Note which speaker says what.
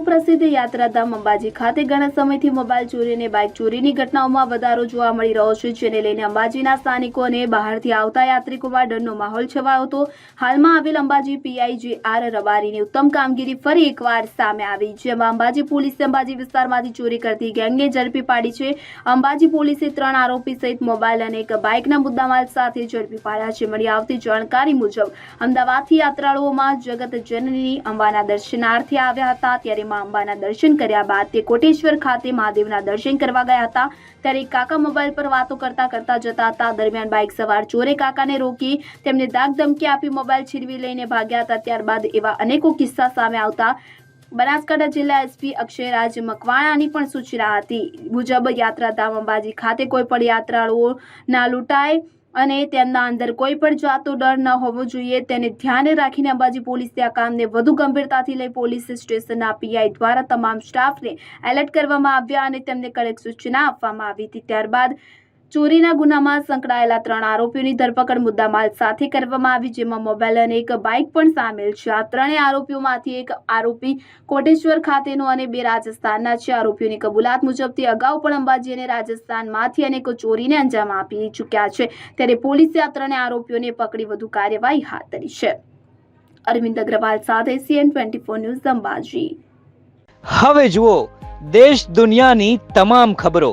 Speaker 1: સુપ્રસિદ્ધ યાત્રાધામ અંબાજી ખાતે ઘણા સમયથી મોબાઈલ ચોરી અને બાઇક ચોરીની ઘટનાઓમાં વધારો જોવા મળી રહ્યો છે, જેને લઈને અંબાજીના સ્થાનિકો અને બહારથી આવતા યાત્રિકોમાં ડરનો માહોલ છવાયો હતો. હાલમાં આવેલ અંબાજી પીઆઈજી આર રબારીની ઉત્તમ કામગીરી ફરી એકવાર સામે આવી, જેમાં અંબાજી પોલીસે અંબાજી વિસ્તારમાંથી ચોરી કરતી ગેંગને ઝડપી પાડી છે. અંબાજી પોલીસે ત્રણ આરોપી સહિત મોબાઈલ અને એક બાઇકના મુદ્દામાલ સાથે ઝડપી પાડ્યા છે. મળી આવતી જાણકારી મુજબ, અમદાવાદથી યાત્રાળુઓમાં જગત જનની અંબાના દર્શનાર્થે આવ્યા હતા, ત્યારે માં અંબાના દર્શન કર્યા બાદ તે કોટેશ્વર ખાતે મહાદેવના દર્શન કરવા ગયા હતા. ત્યારે કાકા મોબાઈલ પર વાતો કરતા કરતા જતા હતા. દરમિયાન બાઇક સવાર ચોરે કાકાને રોકી તેમને દાગ ધમકી આપી મોબાઈલ છીનવી લઈને ભાગ્યા હતા. ત્યારબાદ એવા અનેકો કિસ્સા સામે આવતા બનાસકાંઠા જિલ્લા એસપી અક્ષયરાજ મકવાણાની પણ સૂચના હતી. મુજબ યાત્રાધામ અંબાજી ખાતે કોઈ પણ યાત્રાળુઓ ના લૂંટાય અને તેમના અંદર કોઈ પણ જાતનો ડર ન હોવો જોઈએ. તેને ધ્યાને રાખીને અંબાજી પોલીસે આ કામને વધુ ગંભીરતાથી લઈ પોલીસ સ્ટેશનના પીઆઈ દ્વારા તમામ સ્ટાફને એલર્ટ કરવામાં આવ્યા અને તેમને કડક સૂચના આપવામાં આવી હતી. ત્યારબાદ ચોરીના ગુનામાં સંકળાયેલા ત્રણ આરોપીઓની ધરપકડ મુદ્દામાલ સાથે કરવામાં આવી, જેમાં મોબાઈલ અને એક બાઇક પણ સામેલ છે. આ ત્રણેય આરોપીઓમાંથી એક આરોપી કોટેશ્વર ખાતેનો અને બે રાજસ્થાનના છે. આરોપીઓની કબૂલાત મુજબ તે અગાઉ પણ અંબાજી અને રાજસ્થાનમાંથી અનેકો ચોરીને અંજામ આપી ચૂક્યા છે. ત્યારે પોલીસે આ ત્રણેય આરોપીઓને પકડી વધુ કાર્યવાહી હાથ ધરી છે. અરવિંદ અગ્રવાલ સાથે CN twenty four news Ambaji.
Speaker 2: હવે જુઓ, દેશ દુનિયાની તમામ ખબરો.